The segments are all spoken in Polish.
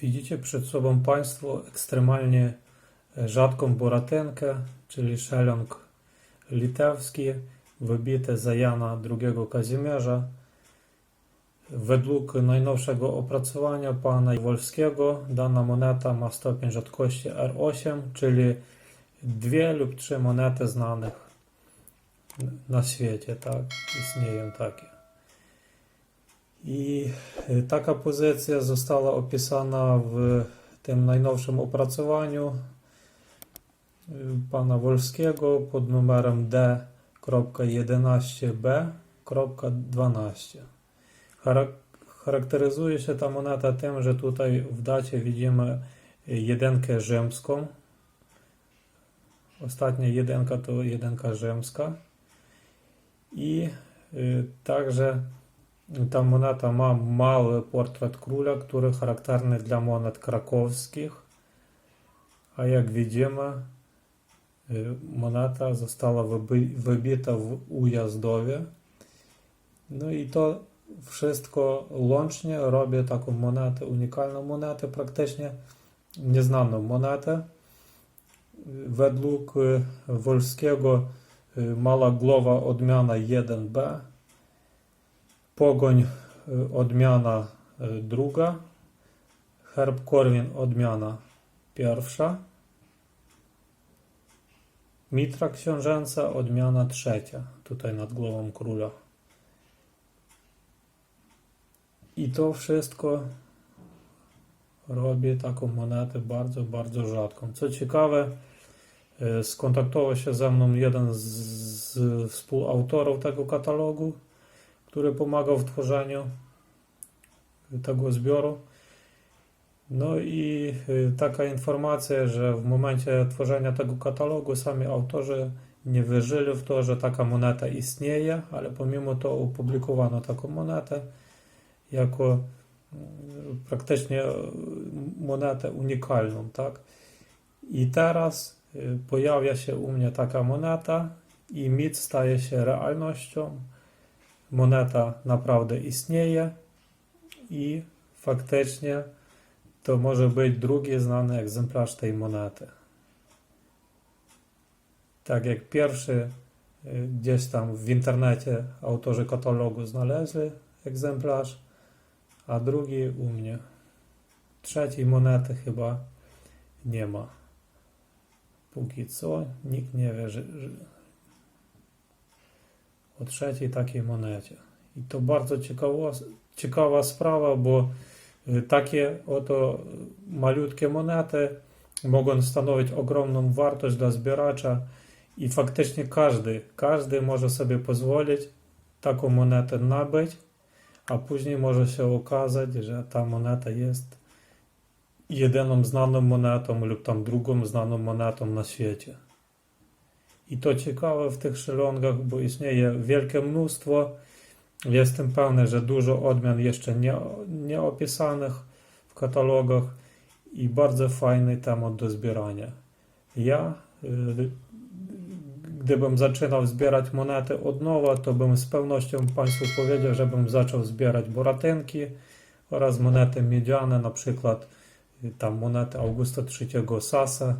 Widzicie przed sobą Państwo ekstremalnie rzadką boratynkę, czyli szelong litewski, wybity za Jana II Kazimierza. Według najnowszego opracowania pana Wolskiego dana moneta ma stopień rzadkości R8, czyli dwie lub trzy monety znanych na świecie, tak? Istnieją takie. I y, taka pozycja została opisana w tym najnowszym opracowaniu y, pana Wolskiego pod numerem D.11b.12. Charak- Charakteryzuje się ta moneta tym, że tutaj w dacie widzimy jedynkę rzymską. Ostatnia jedynka to jedynka rzymska. I także ta moneta ma mały portret króla, który charakterny dla monet krakowskich. A jak widzimy, moneta została wybita w Ujazdowie. No i to wszystko łącznie robi taką monetę, unikalną monetę, praktycznie nieznaną monetę. Według Wolskiego mała głowa odmiana 1b, pogoń y, odmiana y, druga, herb Korwin odmiana pierwsza, mitra książęca odmiana trzecia, tutaj nad głową króla. I to wszystko robi taką monetę bardzo, bardzo rzadką. Co ciekawe, e, skontaktował się ze mną jeden z współautorów tego katalogu, który pomagał w tworzeniu tego zbioru. No i e, taka informacja, że w momencie tworzenia tego katalogu sami autorzy nie wierzyli w to, że taka moneta istnieje, ale pomimo to opublikowano taką monetę jako mm, praktycznie e, monetę unikalną, tak? I teraz y, pojawia się u mnie taka moneta i mit staje się realnością. Moneta naprawdę istnieje i faktycznie to może być drugi znany egzemplarz tej monety. Tak jak pierwszy y, gdzieś tam w internecie autorzy katalogu znaleźli egzemplarz, a drugi u mnie. Trzeciej monety chyba nie ma. Póki co nikt nie wie, że, że o trzeciej takiej monecie. I to bardzo ciekawa, ciekawa sprawa, bo y, takie oto malutkie monety mogą stanowić ogromną wartość dla zbieracza i faktycznie każdy, każdy może sobie pozwolić taką monetę nabyć a później może się okazać, że ta moneta jest jedyną znaną monetą lub tam drugą znaną monetą na świecie. I to ciekawe w tych szelongach, bo istnieje wielkie mnóstwo. Jestem pewny, że dużo odmian jeszcze nie, opisanych w katalogach i bardzo fajny temat do zbierania. Ja, y, gdybym zaczynał zbierać monety od nowa, to bym z pewnością Państwu powiedział, żebym zaczął zbierać boratynki oraz monety miedziane, na przykład y, tam monety Augusta III Sasa,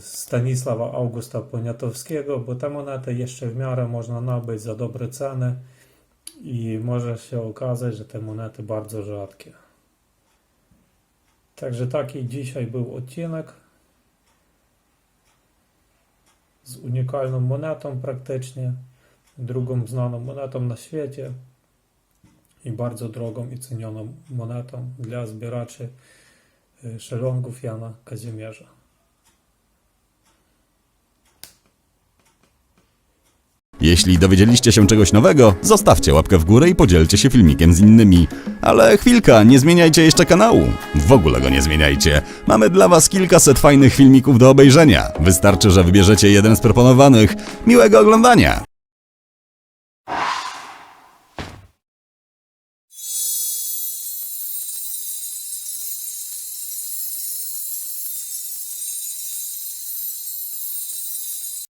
Stanisława Augusta Poniatowskiego, bo te monety jeszcze w miarę można nabyć za dobre ceny i może się okazać, że te monety bardzo rzadkie. Także taki dzisiaj był odcinek z unikalną monetą praktycznie, drugą znaną monetą na świecie i bardzo drogą i cenioną monetą dla zbieraczy y, szelongów Jana Kazimierza. Jeśli dowiedzieliście się czegoś nowego, zostawcie łapkę w górę i podzielcie się filmikiem z innymi. Ale chwilka, nie zmieniajcie jeszcze kanału. W ogóle go nie zmieniajcie. Mamy dla was kilkaset fajnych filmików do obejrzenia. Wystarczy, że wybierzecie jeden z proponowanych. Miłego oglądania!